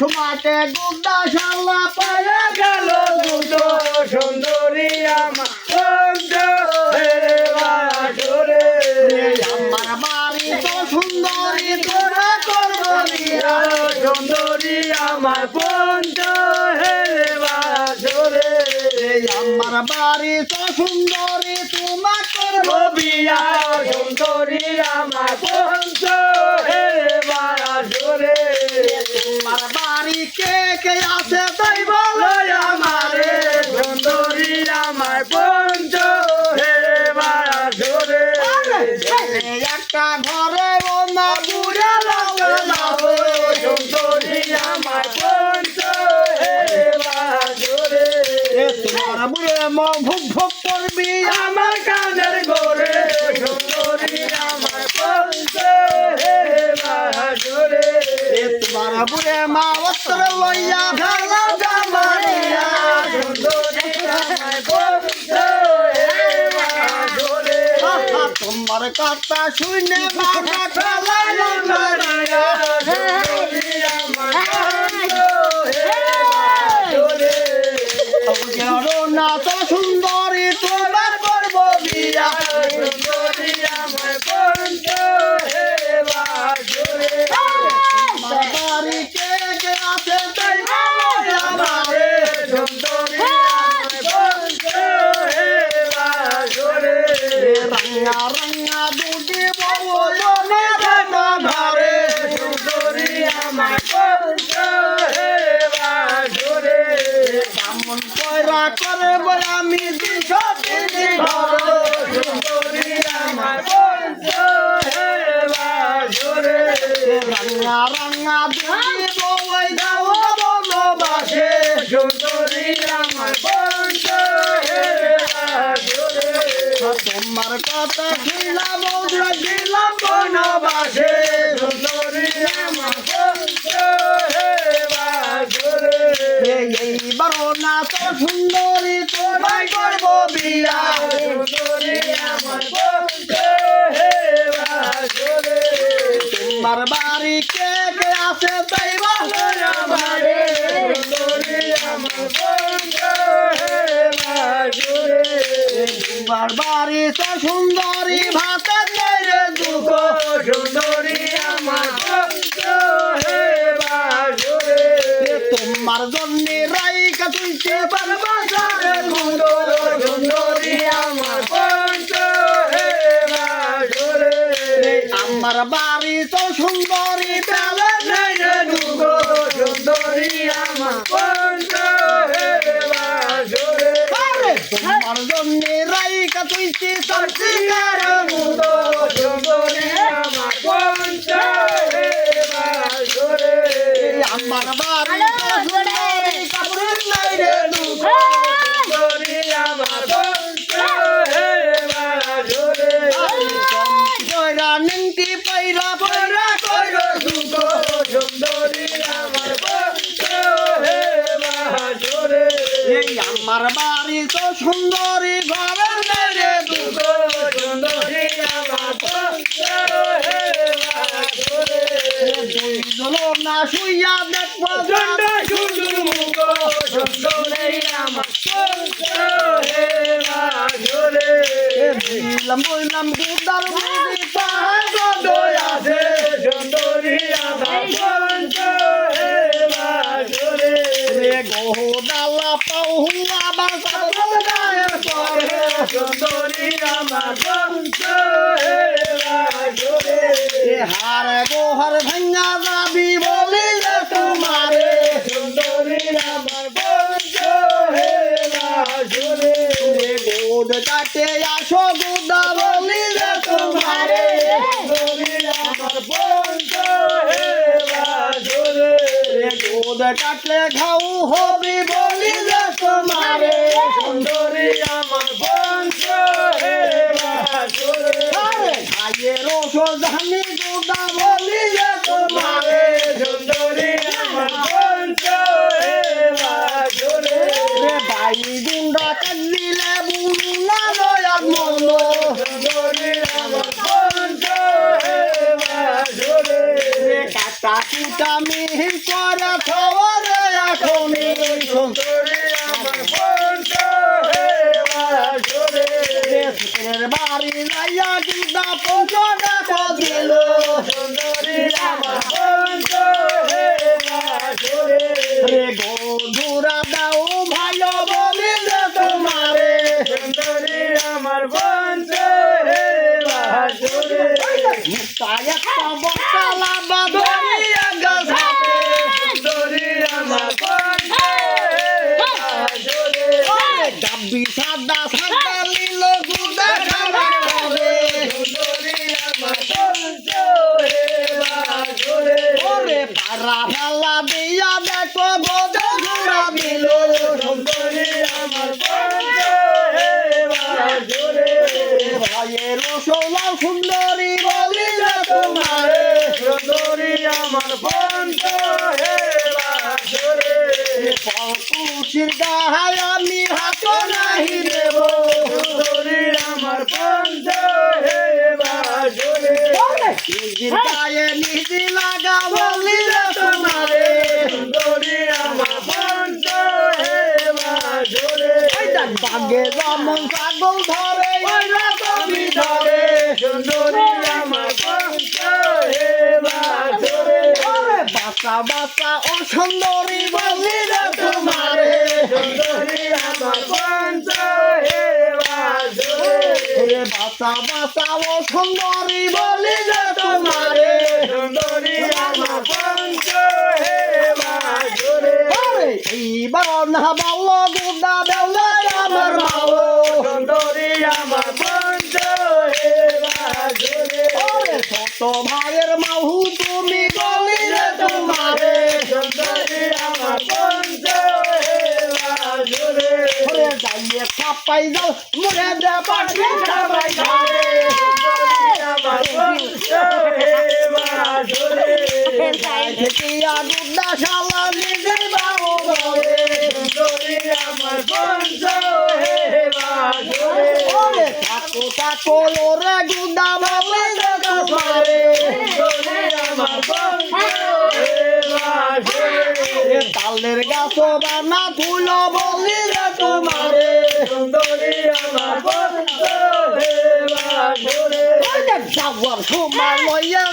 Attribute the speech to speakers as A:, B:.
A: সময়তে গুদা শালা পায়ে গেল
B: দুটো। সুন্দরী আমার পঞ্চ হে বাসরে আমার
A: বাড়ি তো সুন্দরী তোরা করব।
B: সুন্দরী আমার পঞ্চ
A: আমার বাড়ি তো সুন্দরী তোমা করব
B: বিয়া। সুন্দরী আমার পঞ্চ
A: কে কে আছে? তোমার কথা শুনে বাবা ফেলা কয়রা করে বলে, আমি দিশা দিদি ঘরে
B: সুন্দরী আমার
A: রঙা রঙা দুটি বউ যাও বলো বাসে
B: সুন্দরী আমার পঞ্চ
A: তোমার কথা বিয়া
B: আমার
A: তোমার বাড়ি কে কে আছে তাই তোমার বাড়ি তো সুন্দরী ভাতে দুঃখ
B: সুন্দরী
A: বাড়ি তো সুন্দরী বেলা
B: নাই রে দুঃখ সুন্দরী আমার পঞ্চ হে বাসরে।
A: তোমার জন্য রাইকা তুইতে সরকারে
B: মুদ সুন্দরী আমার পঞ্চ হে বাসরে।
A: আমার বাড়ি তো সুন্দরী কাপড় নাই রে দুঃখ
B: সুন্দরী আমার পঞ্চ হে বাসরে।
A: কইরা নিমতি পাইরা
B: পরা কইর দুঃখ সুন্দরী আমার পঞ্চ হে বাসরে
A: এই আমার বাড়ি তো সুন্দরী ঘরে নাই রে দুঃখ
B: সুন্দরী আমার
A: না শুইয়া দেখব
B: সুন্দর মুখ সুন্দরী আমার
A: বললাম বললাম পাহাড়। লোহার ভাঙা দাবি বলিলে তোমারে।
B: সুন্দরী আমার বংশ হেলা
A: শুনে গোদ কাটে আসো গুদা বলিলে তোমারে।
B: সুন্দরী আমার বংশ
A: হেলা শুনে গোদ কাটলে ঘাউ হবি বলিলে তোমারে।
B: সুন্দরী আমার বংশ
A: রে মিহির করে খাওয়ারে এখনি বাড়ি লাইয়া দিদা পৌঁছো দেখো দিল
B: সুন্দরী আমার বংশ হে বাসরে
A: রে বন্ধুরা দাও ভালো বলি যে তোমারে
B: সুন্দরী আমার বংশ হে বাসরে
A: মুক্তায় একটা বসালা বাদরিয়া গাছাতে
B: সুন্দরী আমার বংশ হে বাসরে
A: গাব্বি সাদা সাদা লীল গুদা খাবে খাবে
B: সুন্দরী আমার বংশ হে বাসরে
A: ওরে ফালা দিয়া দেখো গোদা ঘোড়া দিল
B: আমার
A: ভাইয়ের রসলা সুন্দরী বলি তোমারে
B: সুন্দরী আমার বংশ হে বাসরে
A: গাহায় আমি হাত নাহি দেব ছাগল ধরে রকমই ধরে।
B: সুন্দরী আমার
A: বাচ্চা বাচ্চা ও সুন্দরী বলি রে তোমারে।
B: সুন্দরী আমার
A: ওরে বাচ্চা বাচ্চা ও সুন্দরী বলি রে তোমারে।
B: সুন্দরী আমার বাসরে
A: এইবার না ভালো গুদা বেলায় আমার
B: সুন্দরী আমার
A: ছোট ভাইয়ের মাহু তুমি বলি রে তোমারে
B: আমার
A: ওরে যাইয়ে খাপাই যাও মরে দে পাখি খাপাই খাবে।
B: আমার বাসরে
A: খেতিয়া গুদা শালা নিজে বাবু ওরে গুদা বলে রে তোমারে
B: সুন্দরী আমার বংশ হে বাসরে
A: এ তালের গাছ বানা তুলো বলি রে তোমারে।
B: সুন্দরী আমার বংশ হে বাসরে
A: যাওয়ার সময় লইয়া